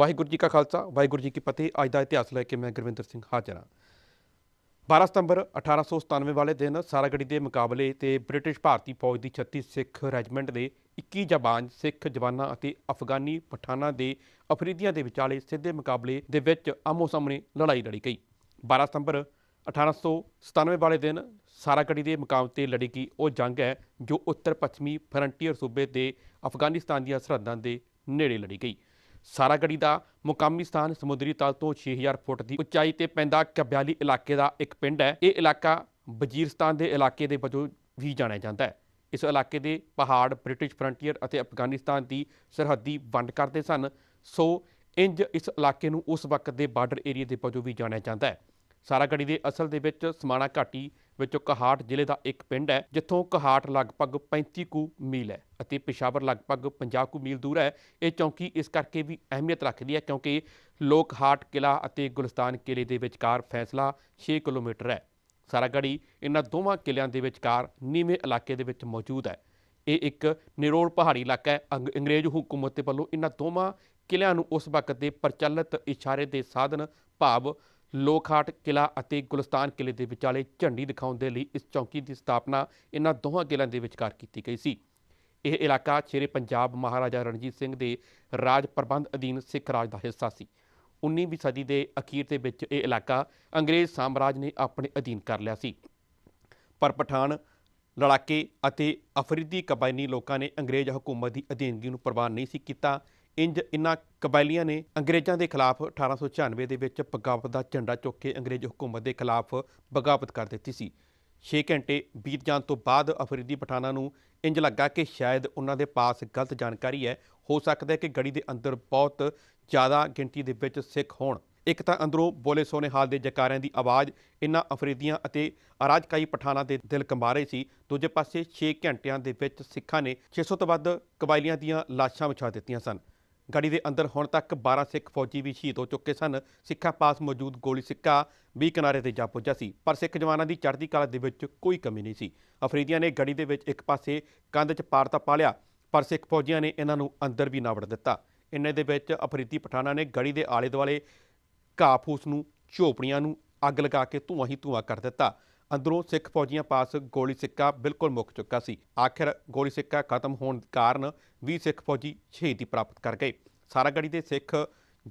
ਵਾਹਿਗੁਰੂ ਜੀ ਕਾ ਖਾਲਸਾ, ਵਾਹਿਗੁਰੂ ਜੀ ਕੀ ਫਤਿਹ। ਅੱਜ ਦਾ ਇਤਿਹਾਸ ਲੈ ਕੇ ਮੈਂ ਗੁਰਵਿੰਦਰ ਸਿੰਘ ਹਾਜ਼ਰ ਹਾਂ। 12 ਸਤੰਬਰ 1897 ਵਾਲੇ ਦਿਨ ਸਾਰਾਗੜੀ ਦੇ ਮੁਕਾਬਲੇ ਤੇ ਬ੍ਰਿਟਿਸ਼ ਭਾਰਤੀ ਫੌਜ ਦੀ 36 ਸਿੱਖ ਰੈਜੀਮੈਂਟ ਦੇ 21 ਜਵਾਨ ਸਿੱਖ ਜਵਾਨਾਂ ਅਤੇ ਅਫਗਾਨੀ ਪਠਾਨਾਂ ਦੇ ਅਫਰੀਦੀਆਂ ਦੇ ਵਿਚਾਲੇ ਸਿੱਧੇ ਮੁਕਾਬਲੇ ਦੇ ਵਿੱਚ ਆਮੋ ਸਾਹਮਣੇ ਲੜਾਈ ਲੜੀ ਗਈ। 12 ਸਤੰਬਰ 1897 ਵਾਲੇ ਦਿਨ ਸਾਰਾਗੜੀ ਦੇ ਮੁਕਾਮ ਤੇ ਲੜੀ ਗਈ ਉਹ ਜੰਗ ਹੈ ਜੋ ਉੱਤਰ ਪੱਛਮੀ ਫਰੰਟੀਅਰ ਸੂਬੇ ਦੇ ਅਫਗਾਨਿਸਤਾਨ ਦੀਆਂ ਸਰਹੱਦਾਂ ਦੇ ਨੇੜੇ ਲੜੀ ਗਈ। ਸਾਰਾਗੜੀ ਦਾ ਮੁਕਾਮੀ ਸਥਾਨ ਸਮੁੰਦਰੀ ਤਲ ਤੋਂ 6000 ਫੁੱਟ ਦੀ ਉਚਾਈ ਤੇ ਪੈਂਦਾ ਕਬਿਆਲੀ ਇਲਾਕੇ ਦਾ ਇੱਕ ਪਿੰਡ ਹੈ। ਇਹ ਇਲਾਕਾ ਵਜ਼ੀਰਸਤਾਨ ਦੇ ਇਲਾਕੇ ਦੇ ਵਜੋਂ ਵੀ ਜਾਣਿਆ ਜਾਂਦਾ ਹੈ। ਇਸ ਇਲਾਕੇ ਦੇ ਪਹਾੜ, ਬ੍ਰਿਟਿਸ਼ ਫਰੰਟੀਅਰ ਅਤੇ ਅਫਗਾਨਿਸਤਾਨ ਦੀ ਸਰਹੱਦੀ ਵੰਡ ਕਰਦੇ ਸਨ। ਸੋ ਇੰਜ ਇਸ ਇਲਾਕੇ ਨੂੰ ਉਸ ਵਕਤ ਦੇ ਬਾਰਡਰ ਏਰੀਆ ਦੇ ਵਜੋਂ ਵੀ ਜਾਣਿਆ ਜਾਂਦਾ ਹੈ। ਸਾਰਾਗੜੀ ਦੇ ਅਸਲ ਦੇ ਵਿੱਚ ਸਮਾਣਾ ਘਾਟੀ ਵਿੱਚੋਂ ਕਹਾਟ ਜ਼ਿਲ੍ਹੇ ਦਾ ਇੱਕ ਪਿੰਡ ਹੈ, ਜਿੱਥੋਂ ਕਹਾਟ ਲਗਭਗ 35 ਕੁ ਮੀਲ ਹੈ ਅਤੇ ਪਿਸ਼ਾਵਰ ਲਗਭਗ 50 ਕੁ ਮੀਲ ਦੂਰ ਹੈ। ਇਹ ਚੌਂਕੀ ਇਸ ਕਰਕੇ ਵੀ ਅਹਿਮੀਅਤ ਰੱਖਦੀ ਹੈ ਕਿਉਂਕਿ ਲੋਕਹਾਟ ਕਿਲਾ ਅਤੇ ਗੁਲਸਤਾਨ ਕਿਲੇ ਦੇ ਵਿਚਕਾਰ ਫੈਸਲਾ 6 ਕਿਲੋਮੀਟਰ ਹੈ। ਸਾਰਾਗੜੀ ਇਹਨਾਂ ਦੋਵਾਂ ਕਿਲਿਆਂ ਦੇ ਵਿਚਕਾਰ ਨੀਵੇਂ ਇਲਾਕੇ ਦੇ ਵਿੱਚ ਮੌਜੂਦ ਹੈ। ਇਹ ਇੱਕ ਨਿਰੋਲ ਪਹਾੜੀ ਇਲਾਕਾ ਹੈ। ਅੰਗ- ਅੰਗਰੇਜ਼ ਹਕੂਮਤ ਦੇ ਵੱਲੋਂ ਇਹਨਾਂ ਦੋਵਾਂ ਕਿਲਿਆਂ ਨੂੰ ਉਸ ਵਕਤ ਦੇ ਪ੍ਰਚਲਿਤ ਇਸ਼ਾਰੇ ਦੇ ਸਾਧਨ ਭਾਵ ਲੋਕਹਾਟ ਕਿਲਾ ਅਤੇ ਗੁਲਸਤਾਨ ਕਿਲੇ ਦੇ ਵਿਚਾਲੇ ਝੰਡੀ ਦਿਖਾਉਣ ਦੇ ਲਈ ਇਸ ਚੌਂਕੀ ਦੀ ਸਥਾਪਨਾ ਇਹਨਾਂ ਦੋਹਾਂ ਕਿਲਿਆਂ ਦੇ ਵਿਚਕਾਰ ਕੀਤੀ ਗਈ ਸੀ। ਇਹ ਇਲਾਕਾ ਸ਼ੇਰੇ ਪੰਜਾਬ ਮਹਾਰਾਜਾ ਰਣਜੀਤ ਸਿੰਘ ਦੇ ਰਾਜ ਪ੍ਰਬੰਧ ਅਧੀਨ ਸਿੱਖ ਰਾਜ ਦਾ ਹਿੱਸਾ ਸੀ। 19ਵੀਂ ਸਦੀ ਦੇ ਅਖੀਰ ਦੇ ਵਿੱਚ ਇਹ ਇਲਾਕਾ ਅੰਗਰੇਜ਼ ਸਾਮਰਾਜ ਨੇ ਆਪਣੇ ਅਧੀਨ ਕਰ ਲਿਆ ਸੀ। ਪਰ ਪਠਾਨ, ਲੜਾਕੇ ਅਤੇ ਅਫਰੀਦੀ ਕਬਾਇਲੀ ਲੋਕਾਂ ਨੇ ਅੰਗਰੇਜ਼ ਹਕੂਮਤ ਦੀ ਅਧੀਨਗੀ ਨੂੰ ਪ੍ਰਵਾਨ ਨਹੀਂ ਸੀ ਕੀਤਾ। ਇੰਜ ਇਨ੍ਹਾਂ ਕਬਾਇਲੀਆਂ ਨੇ ਅੰਗਰੇਜ਼ਾਂ ਦੇ ਖਿਲਾਫ 1896 ਦੇ ਵਿੱਚ ਬਗਾਵਤ ਦਾ ਝੰਡਾ ਚੁੱਕ ਕੇ ਅੰਗਰੇਜ਼ ਹਕੂਮਤ ਦੇ ਖਿਲਾਫ ਬਗਾਵਤ ਕਰ ਦਿੱਤੀ ਸੀ। 6 ਘੰਟੇ ਬੀਤ ਜਾਣ ਤੋਂ ਬਾਅਦ ਅਫਰੀਦੀ ਪਠਾਨਾਂ ਨੂੰ ਇੰਜ ਲੱਗਾ ਕਿ ਸ਼ਾਇਦ ਉਹਨਾਂ ਦੇ ਪਾਸ ਗਲਤ ਜਾਣਕਾਰੀ ਹੈ। ਹੋ ਸਕਦਾ ਹੈ ਕਿ ਗੜੀ ਦੇ ਅੰਦਰ ਬਹੁਤ ਜ਼ਿਆਦਾ ਗਿਣਤੀ ਦੇ ਵਿੱਚ ਸਿੱਖ ਹੋਣ। ਇੱਕ ਤਾਂ ਅੰਦਰੋਂ ਬੋਲੇ ਸੋਨੇ ਹਾਲ ਦੇ ਜਕਾਰਿਆਂ ਦੀ ਆਵਾਜ਼ ਇਨ੍ਹਾਂ ਅਫਰੀਦੀਆਂ ਅਤੇ ਅਰਾਜਕਾਈ ਪਠਾਨਾਂ ਦੇ ਦਿਲ ਕੰਬਾ ਰਹੀ ਸੀ। ਦੂਜੇ ਪਾਸੇ 6 ਘੰਟਿਆਂ ਦੇ ਵਿੱਚ ਸਿੱਖਾਂ ਨੇ 600 ਤੋਂ ਵੱਧ ਕਬਾਇਲੀਆਂ ਦੀਆਂ ਲਾਸ਼ਾਂ ਵਿਛਾ ਦਿੱਤੀਆਂ ਸਨ। ਗੜੀ ਦੇ ਅੰਦਰ ਹੁਣ ਤੱਕ 12 ਸਿੱਖ ਫੌਜੀ ਵੀ ਸ਼ਹੀਦ ਹੋ ਚੁੱਕੇ ਸਨ। ਸਿੱਖਾਂ ਪਾਸ ਮੌਜੂਦ ਗੋਲੀ ਸਿੱਕਾ ਵੀ ਕਿਨਾਰੇ ਤੇ ਜਾ ਪੁੱਜਾ ਸੀ, ਪਰ ਸਿੱਖ ਜਵਾਨਾਂ ਦੀ ਚੜ੍ਹਦੀ ਕਲਾ ਦੇ ਵਿੱਚ ਕੋਈ ਕਮੀ ਨਹੀਂ ਸੀ। ਅਫਰੀਦੀਆਂ ਨੇ ਗੜੀ ਦੇ ਵਿੱਚ ਇੱਕ ਪਾਸੇ ਕੰਧ 'ਚ ਪਾਰ ਤਾਂ ਪਾ ਲਿਆ ਪਰ ਸਿੱਖ ਫੌਜੀਆਂ ਨੇ ਇਹਨਾਂ ਨੂੰ ਅੰਦਰ ਵੀ ਨਾ ਵੜ ਦਿੱਤਾ। ਇੰਨੇ ਦੇ ਵਿੱਚ ਅਫਰੀਦੀ ਪਠਾਨਾਂ ਨੇ ਗੜੀ ਦੇ ਆਲੇ ਦੁਆਲੇ ਘਾਹ ਫੂਸ ਨੂੰ, ਝੋਪੜੀਆਂ ਨੂੰ ਅੱਗ ਲਗਾ ਕੇ ਧੂੰਆਂ ਹੀ ਧੂੰਆਂ ਕਰ ਦਿੱਤਾ। ਅੰਦਰੋਂ ਸਿੱਖ ਫੌਜੀਆਂ ਪਾਸ ਗੋਲੀ ਸਿੱਕਾ ਬਿਲਕੁਲ ਮੁੱਕ ਚੁੱਕਾ ਸੀ। ਆਖਿਰ ਗੋਲੀ ਸਿੱਕਾ ਖਤਮ ਹੋਣ ਕਾਰਨ 20 ਸਿੱਖ ਫੌਜੀ ਸ਼ਹੀਦੀ ਪ੍ਰਾਪਤ ਕਰ ਗਏ। ਸਾਰਾਗੜੀ ਦੇ ਸਿੱਖ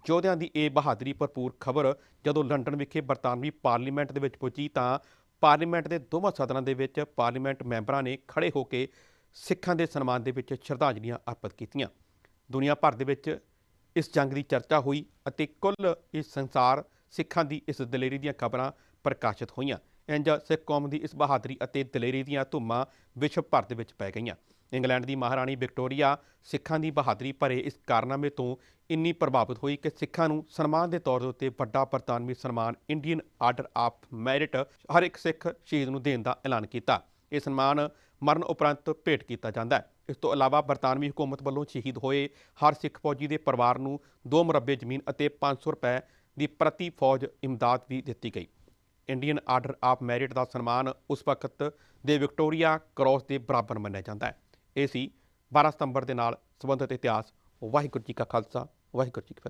ਯੋਧਿਆਂ ਦੀ ਇਹ ਬਹਾਦਰੀ ਭਰਪੂਰ ਖਬਰ ਜਦੋਂ ਲੰਡਨ ਵਿਖੇ ਬਰਤਾਨਵੀ ਪਾਰਲੀਮੈਂਟ ਦੇ ਵਿੱਚ ਪਹੁੰਚੀ ਤਾਂ ਪਾਰਲੀਮੈਂਟ ਦੇ ਦੋਵਾਂ ਸਦਨਾਂ ਦੇ ਵਿੱਚ ਪਾਰਲੀਮੈਂਟ ਮੈਂਬਰਾਂ ਨੇ ਖੜੇ ਹੋ ਕੇ ਸਿੱਖਾਂ ਦੇ ਸਨਮਾਨ ਦੇ ਵਿੱਚ ਸ਼ਰਧਾਂਜਲੀਆਂ ਅਰਪਿਤ ਕੀਤੀਆਂ। ਦੁਨੀਆ ਭਰ ਦੇ ਵਿੱਚ ਇਸ ਜੰਗ ਦੀ ਚਰਚਾ ਹੋਈ ਅਤੇ ਕੁੱਲ ਇਸ ਸੰਸਾਰ ਸਿੱਖਾਂ ਦੀ ਇਸ ਦਲੇਰੀ ਦੀਆਂ ਖਬਰਾਂ ਪ੍ਰਕਾਸ਼ਿਤ ਹੋਈਆਂ। ਇੰਜ ਸਿੱਖ ਕੌਮ ਦੀ ਇਸ ਬਹਾਦਰੀ ਅਤੇ ਦਲੇਰੀ ਦੀਆਂ ਧੁੰਮਾਂ ਵਿਸ਼ਵ ਭਰ ਦੇ ਵਿੱਚ ਪੈ ਗਈਆਂ। ਇੰਗਲੈਂਡ ਦੀ ਮਹਾਰਾਣੀ ਵਿਕਟੋਰੀਆ ਸਿੱਖਾਂ ਦੀ ਬਹਾਦਰੀ ਭਰੇ ਇਸ ਕਾਰਨਾਮੇ ਤੋਂ ਇੰਨੀ ਪ੍ਰਭਾਵਿਤ ਹੋਈ ਕਿ ਸਿੱਖਾਂ ਨੂੰ ਸਨਮਾਨ ਦੇ ਤੌਰ ਦੇ ਉੱਤੇ ਵੱਡਾ ਬਰਤਾਨਵੀ ਸਨਮਾਨ ਇੰਡੀਅਨ ਆਰਡਰ ਆਫ ਮੈਰਿਟ ਹਰ ਇੱਕ ਸਿੱਖ ਸ਼ਹੀਦ ਨੂੰ ਦੇਣ ਦਾ ਐਲਾਨ ਕੀਤਾ। ਇਹ ਸਨਮਾਨ ਮਰਨ ਉਪਰੰਤ ਭੇਟ ਕੀਤਾ ਜਾਂਦਾ ਹੈ। ਇਸ ਤੋਂ ਇਲਾਵਾ ਬਰਤਾਨਵੀ ਹਕੂਮਤ ਵੱਲੋਂ ਸ਼ਹੀਦ ਹੋਏ ਹਰ ਸਿੱਖ ਫੌਜੀ ਦੇ ਪਰਿਵਾਰ ਨੂੰ ਦੋ ਮੁਰੱਬੇ ਜ਼ਮੀਨ ਅਤੇ 500 ਰੁਪਏ ਦੀ ਪ੍ਰਤੀ ਫੌਜ ਇਮਦਾਦ ਵੀ ਦਿੱਤੀ ਗਈ। ਇੰਡੀਅਨ ਆਰਡਰ ਆਫ ਮੈਰਿਟ ਦਾ ਸਨਮਾਨ ਉਸ ਵਕਤ ਦੇ ਵਿਕਟੋਰੀਆ ਕ੍ਰਾਸ ਦੇ ਬਰਾਬਰ ਮੰਨਿਆ ਜਾਂਦਾ ਹੈ। ਇਹ ਸੀ 12 ਸਤੰਬਰ ਦੇ ਨਾਲ ਸੰਬੰਧਿਤ ਇਤਿਹਾਸ। ਵਾਹਿਗੁਰੂ ਜੀ ਕਾ ਖਾਲਸਾ, ਵਾਹਿਗੁਰੂ ਜੀ ਕੀ ਫਤਿਹ।